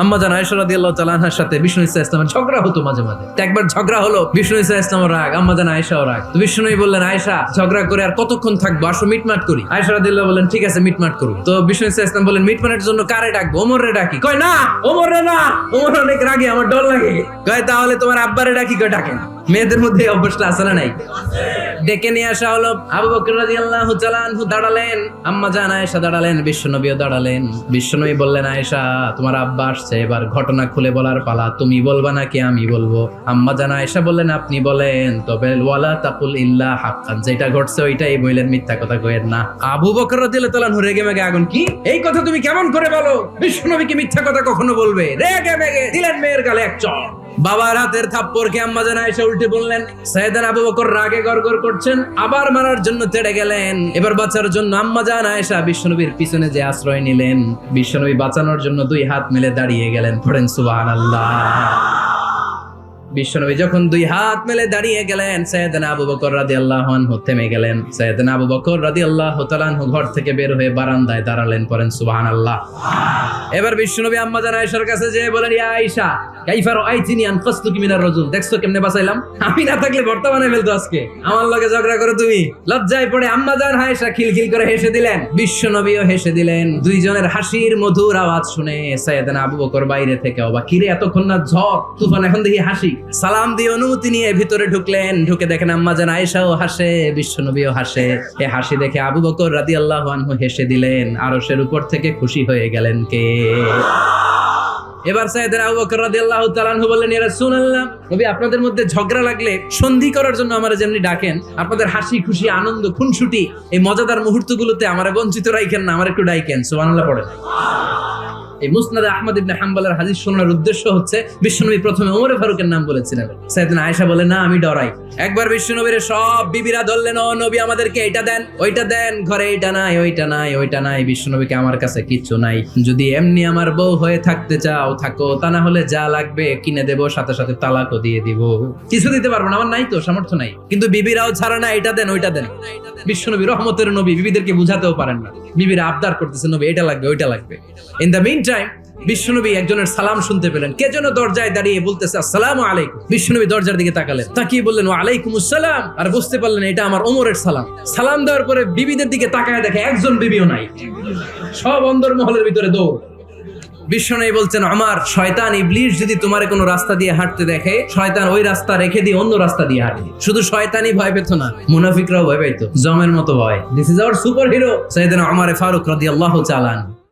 আম্মা আয়সা আয়েশা আল্লাহ সাথে বিষ্ণু ইসা ইসলামের ঝগড়া হতো মাঝে মাঝে। একবার ঝগড়া হলো, বিষ্ণু ইসা রাগ আয়সাও রাগ। তো বললেন আয়সা ঝগড়া করে আর কতক্ষণ থাকব? আসো, মিটমাট করি। আয়সা রাদি আল্লাহ বললেন, ঠিক আছে, মিটমাট করুন তো বিষ্ণু ইসা ইসলাম বললেন, মিটমাটের জন্য কারে ডাকবো? ওমর রে ডাকি। কয়, না ওমর রে না, ওমর অনেক রাগে, আমার ডর লাগে। কয়, তাহলে তোমার আব্বারে ডাকি, কয় ডাকেন মেয়েদের মধ্যে অভ্যাসটা আছে না নাই? ডেকে নিয়ে আসা হলো আবু বকর রাদিয়াল্লাহু তাআলা আনহু দাঁড়ালেন, আম্মা জান আয়েশা দাঁড়ালেন, বিশ্বনবীও দাঁড়ালেন। বিশ্বনবী বললেন, আয়েশা, তোমার আব্বা আসছে, এবার ঘটনা খুলে বলার পালা, তুমি বলবা নাকি আমি বলব? আম্মা জান আয়েশা বললেন, আপনি বলেন, তবে ওয়ালা তাকুল ইল্লা হাক্কান, যেটা ঘটছে ওইটাই বললেন মিথ্যা কথা কইেন না। আবু বকর রাদিয়াল্লাহু আনহু রেগে মেগে আগুন, কি? এই কথা তুমি কেমন করে বলো? বিশ্বনবী কি মিথ্যা কথা কখনো বলবে? রেগে মেগে দিলেন মেয়ের গালে এক চড় বাবার হাতের থাপ্পড়কে আম্মা জানা এসে উল্টে বললেন সাইদান আবু বকর রাগে গড়গড় করছেন, আবার মারার জন্য তেড়ে গেলেন। এবার বাঁচার জন্য আম্মা জানা এসা বিশ্বনবীর পিছনে যে আশ্রয় নিলেন, বিশ্বনবী বাঁচানোর জন্য দুই হাত মিলে দাঁড়িয়ে গেলেন, পড়েন সুবহানাল্লাহ। বিশ্বনবী যখন দুই হাত মেলে দাঁড়িয়ে গেলেন সৈয়দনা আবু বকর রাদিয়াল্লাহু আনহু থেমে গেলেন। সৈয়দনা আবু বকর রাদিয়াল্লাহু তাআলা আনহু ঘর থেকে বের হয়ে বারান্দায় দাঁড়ালেন, পড়েন সুবহানাল্লাহ। এবার বিশ্বনবী আম্মা জান আয়েশার কাছে যেয়ে বলেন, ইয়া আয়েশা, কাইফা রাআইতিনি আনকাসতুকি মিনার রাজুল, দেখছ কেমনে বাঁচাইলাম? আমি না থাকলে বর্তমানে ফেলতো আজকে। আমার লগে ঝগড়া করো তুমি। লজ্জায় পড়ে আম্মা জান আয়েশা খিলখিল করে হেসে দিলেন। বিশ্বনবীও হেসে দিলেন। দুইজনের হাসির মধুর আওয়াজ শুনে সাইয়েদনা আবু বকর বাইরে থেকে অবাক। কিরে, এতক্ষণ না ঝড়, তুফান, এখন দেখি হাসি। সালাম দিয়ে অনুমতি নিয়ে ভিতরে ঢুকলেন। ঢুকে দেখেন আম্মা জান আয়েশাও হাসে, বিশ্বনবীও হাসে। এ হাসি দেখে আবু বকর রাদিয়াল্লাহু আনহু হেসে দিলেন, আরশের উপর থেকে খুশি হয়ে গেলেন কে? এবার সাইয়েদনা আবু বকর রাদিয়াল্লাহু তাআলা আনহু বললেন, ইয়া রাসূলুল্লাহ, নবী, আপনাদের মধ্যে ঝগড়া লাগলে সন্ধি করার জন্য আমারা যেমনি ডাকেন, আপনাদের হাসি খুশি, আনন্দ, খুনসুটি, এই মজাদার মুহূর্তগুলোতে আমারে বঞ্চিত রাখেন না, আমার একটু ডাইকেন, সুবহানাল্লাহ পড়েন। এই মুসনাদে আহমদ ইবনে হাম্বলের হাদিস শোনার উদ্দেশ্য হচ্ছে, বিশ্বনবী প্রথমে ওমরে ফারুকের নাম বলেছিলেন। সাইয়েদনা আয়েশা বলে, না, আমি ডরাই। একবার বিশ্বনবীর সব বিবিরা ধরলেন, ও নবী, আমাদেরকে এটা দেন, ওইটা দেন, ঘরে এইটা নাই, ওইটা নাই ওইটা নাই, বিশ্বনবীকে আমার কাছে কিচ্ছু নাই। যদি এমনি আমার বউ হয়ে থাকতে চাও, থাকো, তা না হলে যা লাগবে কিনে দেবো, সাথে সাথে তালাকও দিয়ে দিব। কিছু দিতে পারব না, আমার নাই তো, সামর্থ্য নাই। কিন্তু বিবিরাও ছাড়া না, এটা দেন, ওইটা দেন। বিশ্বনবী রহমতের নবী, বিবিদেরকে বুঝাতেও পারেন না। বিবিরা আবদার করতেছে, নবী, এটা লাগবে, ওইটা লাগবে। ইন দ্য মিন টাইম বিশ্বনবী একজনের সালাম শুনতে পেলেন। কে যেন দরজায় দাঁড়িয়ে বলতেছে, আসসালাম আলাইকুম। বিশ্বনবী দরজার দিকে তাকালেন। তাকিয়ে বললেন, ওয়ালাইকুম আসসালাম। আর বুঝতে পারলেন, এটা আমার ওমরের সালাম। সালাম দেওয়ার পরে বিবিদের দিকে তাকায় দেখে একজন বিবিও নাই। সব অন্দর মহলের ভিতরে দৌড়। বিশ্বনবী বলছেন, আমার শয়তান ইবলিশ যদি তোমার কোনো রাস্তা দিয়ে হাঁটতে দেখে, শয়তান ওই রাস্তা রেখে দিয়ে অন্য রাস্তা দিয়ে হাঁটে। শুধু শয়তানই ভয় পেত না, মুনাফিকরাও ভয় পাইতো। জমের মতো ভয়। This is our superhero Sayyidna Omar Farooq রাদিয়াল্লাহু তাআলা।